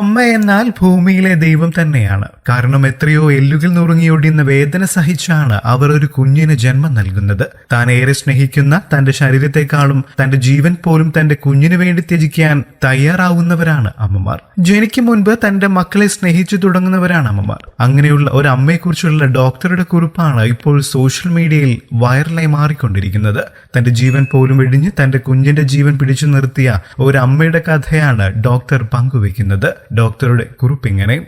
അമ്മ എന്നാൽ ഭൂമിയിലെ ദൈവം തന്നെയാണ്. കാരണം എത്രയോ എല്ലുകൾ നുറുങ്ങിയൊടിയുന്ന വേദന സഹിച്ചാണ് അവർ ഒരു കുഞ്ഞിന് ജന്മം നൽകുന്നത്. താൻ ഏറെ സ്നേഹിക്കുന്ന തന്റെ ശരീരത്തെക്കാളും തന്റെ ജീവൻ പോലും തന്റെ കുഞ്ഞിനു വേണ്ടി ത്യജിക്കാൻ തയ്യാറാവുന്നവരാണ് അമ്മമാർ. ജനിക്കും മുൻപ് തന്റെ മക്കളെ സ്നേഹിച്ചു തുടങ്ങുന്നവരാണ് അമ്മമാർ. അങ്ങനെയുള്ള ഒരു അമ്മയെക്കുറിച്ചുള്ള ഡോക്ടറുടെ കുറിപ്പാണ് ഇപ്പോൾ സോഷ്യൽ മീഡിയയിൽ വൈറലായി മാറിക്കൊണ്ടിരിക്കുന്നത്. തന്റെ ജീവൻ പോലും വെടിഞ്ഞ് തന്റെ കുഞ്ഞിന്റെ ജീവൻ പിടിച്ചു നിർത്തിയ ഒരു അമ്മയുടെ കഥയാണ് ഡോക്ടർ പങ്കുവെക്കുന്നത് ഡോക്ടറുടെ കുറിപ്പ് ഇങ്ങനെ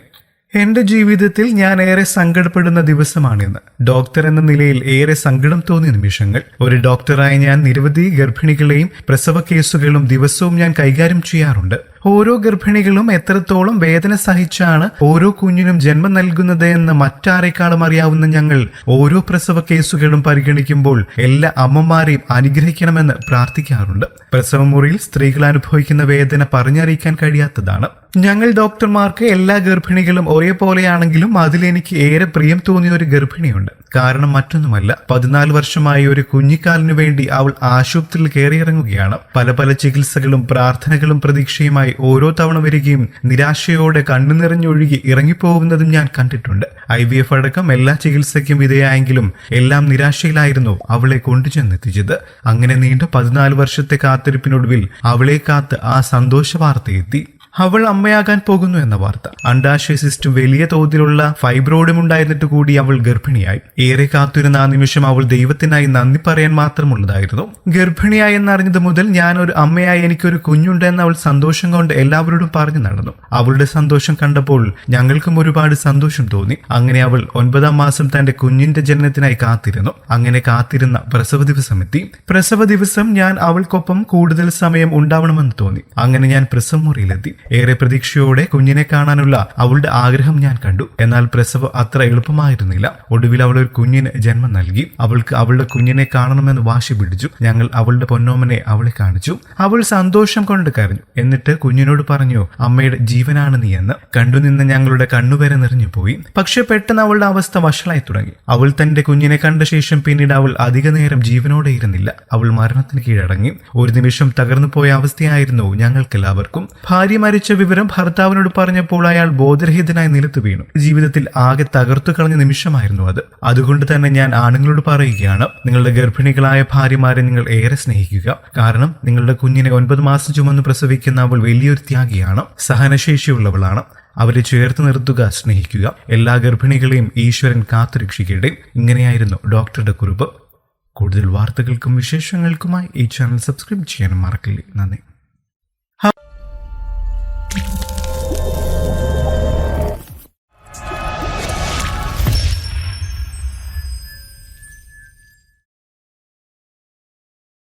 എന്റെ ജീവിതത്തിൽ ഞാൻ ഏറെ സങ്കടപ്പെടുന്ന ദിവസമാണിന്ന്. ഡോക്ടർ എന്ന നിലയിൽ ഏറെ സങ്കടം തോന്നിയ നിമിഷങ്ങൾ. ഒരു ഡോക്ടറായി ഞാൻ നിരവധി ഗർഭിണികളെയും പ്രസവ കേസുകളും ദിവസവും ഞാൻ കൈകാര്യം ചെയ്യാറുണ്ട്. ഓരോ ഗർഭിണികളും എത്രത്തോളം വേദന സഹിച്ചാണ് ഓരോ കുഞ്ഞിനും ജന്മം നൽകുന്നത് എന്ന് മറ്റാരെക്കാളും അറിയാവുന്ന ഞങ്ങൾ ഓരോ പ്രസവ കേസുകളും പരിഗണിക്കുമ്പോൾ എല്ലാ അമ്മമാരെയും അനുഗ്രഹിക്കണമെന്ന് പ്രാർത്ഥിക്കാറുണ്ട്. പ്രസവമുറിയിൽ സ്ത്രീകൾ അനുഭവിക്കുന്ന വേദന പറഞ്ഞറിയിക്കാൻ കഴിയാത്തതാണ്. ഞങ്ങൾ ഡോക്ടർമാർക്ക് എല്ലാ ഗർഭിണികളും ഒരേപോലെയാണെങ്കിലും അതിലെനിക്ക് ഏറെ പ്രിയം തോന്നിയ ഒരു ഗർഭിണിയുണ്ട്. കാരണം മറ്റൊന്നുമല്ല. പതിനാല് വർഷമായി ഒരു കുഞ്ഞിക്കാലിനു വേണ്ടി അവൾ ആശുപത്രിയിൽ കയറിയിറങ്ങുകയാണ്. പല പല ചികിത്സകളും പ്രാർത്ഥനകളും പ്രതീക്ഷയുമായി ഓരോ തവണ വരികയും നിരാശയോടെ കണ്ണു നിറഞ്ഞൊഴുകി ഇറങ്ങിപ്പോകുന്നതും ഞാൻ കണ്ടിട്ടുണ്ട്. ഐ വി എഫ് അടക്കം എല്ലാ ചികിത്സയ്ക്കും വിധേയായെങ്കിലും എല്ലാം നിരാശയിലായിരുന്നു അവളെ കൊണ്ടുചെന്നെത്തിച്ചത്. അങ്ങനെ നീണ്ട പതിനാല് വർഷത്തെ കാത്തിരിപ്പിനൊടുവിൽ അവളെ കാത്ത് ആ സന്തോഷ വാർത്ത എത്തി അവൾ അമ്മയാകാൻ പോകുന്നു എന്ന വാർത്ത. അണ്ടാശയ സിസ്റ്റം വലിയ തോതിലുള്ള ഫൈബ്രോയിഡും ഉണ്ടായിരുന്നിട്ട് കൂടി അവൾ ഗർഭിണിയായി. ഏറെ കാത്തിരുന്ന ആ നിമിഷം അവൾ ദൈവത്തിനായി നന്ദി പറയാൻ മാത്രമുള്ളതായിരുന്നു. ഗർഭിണിയായി എന്നറിഞ്ഞത് മുതൽ ഞാൻ ഒരു അമ്മയായി എനിക്കൊരു കുഞ്ഞുണ്ടെന്ന് അവൾ സന്തോഷം കൊണ്ട് എല്ലാവരോടും പറഞ്ഞു നടന്നു. അവളുടെ സന്തോഷം കണ്ടപ്പോൾ ഞങ്ങൾക്കും ഒരുപാട് സന്തോഷം തോന്നി. അങ്ങനെ അവൾ ഒൻപതാം മാസം തന്റെ കുഞ്ഞിന്റെ ജനനത്തിനായി കാത്തിരുന്നു. അങ്ങനെ കാത്തിരുന്ന പ്രസവ ദിവസം എത്തി. പ്രസവ ദിവസം ഞാൻ അവൾക്കൊപ്പം കൂടുതൽ സമയം ഉണ്ടാവണമെന്ന് തോന്നി. അങ്ങനെ ഞാൻ പ്രസവ മുറിയിലെത്തി. ഏറെ പ്രതീക്ഷയോടെ കുഞ്ഞിനെ കാണാനുള്ള അവളുടെ ആഗ്രഹം ഞാൻ കണ്ടു. എന്നാൽ പ്രസവം അത്ര എളുപ്പമായിരുന്നില്ല. ഒടുവിൽ അവൾ ഒരു കുഞ്ഞിന് ജന്മം നൽകി. അവൾക്ക് അവളുടെ കുഞ്ഞിനെ കാണണമെന്ന് വാശി പിടിച്ചു. ഞങ്ങൾ അവളുടെ പൊന്നോമനെ അവളെ കാണിച്ചു. അവൾ സന്തോഷം കൊണ്ട് കരഞ്ഞു. എന്നിട്ട് കുഞ്ഞിനോട് പറഞ്ഞു അമ്മയുടെ ജീവനാണ് നീ എന്ന്. കണ്ടുനിന്ന് ഞങ്ങളുടെ കണ്ണുവരെ നിറഞ്ഞു പോയി പക്ഷെ പെട്ടെന്ന് അവളുടെ അവസ്ഥ വഷളായി തുടങ്ങി. അവൾ തന്റെ കുഞ്ഞിനെ കണ്ട ശേഷം പിന്നീട് അവൾ അധിക നേരം ജീവനോടെ ഇരുന്നില്ല. അവൾ മരണത്തിന് കീഴടങ്ങി. ഒരു നിമിഷം തകർന്നു പോയ അവസ്ഥയായിരുന്നു ഞങ്ങൾക്കെല്ലാവർക്കും. ഭാര്യ മരിച്ച വിവരം ഭർത്താവിനോട് പറഞ്ഞപ്പോൾ അയാൾ ബോധരഹിതനായി നിലത്ത് വീണു. ജീവിതത്തിൽ ആകെ തകർത്തു കളഞ്ഞ നിമിഷമായിരുന്നു അത്. അതുകൊണ്ട് തന്നെ ഞാൻ ആണുങ്ങളോട് പറയുകയാണ് നിങ്ങളുടെ ഗർഭിണികളായ ഭാര്യമാരെ നിങ്ങൾ ഏറെ സ്നേഹിക്കുക. കാരണം നിങ്ങളുടെ കുഞ്ഞിനെ ഒൻപത് മാസം ചുമന്ന് പ്രസവിക്കുന്ന അവൾ വലിയൊരു ത്യാഗിയാണ് സഹനശേഷിയുള്ളവളാണ്. അവരെ ചേർത്ത് നിർത്തുക സ്നേഹിക്കുക. എല്ലാ ഗർഭിണികളെയും ഈശ്വരൻ കാത്തുരക്ഷിക്കട്ടെ. ഇങ്ങനെയായിരുന്നു ഡോക്ടറുടെ കുറിപ്പ്. കൂടുതൽ വാർത്തകൾക്കും വിശേഷങ്ങൾക്കുമായി ഈ ചാനൽ സബ്സ്ക്രൈബ് ചെയ്യാനും മറക്കില്ലേ. നന്ദി.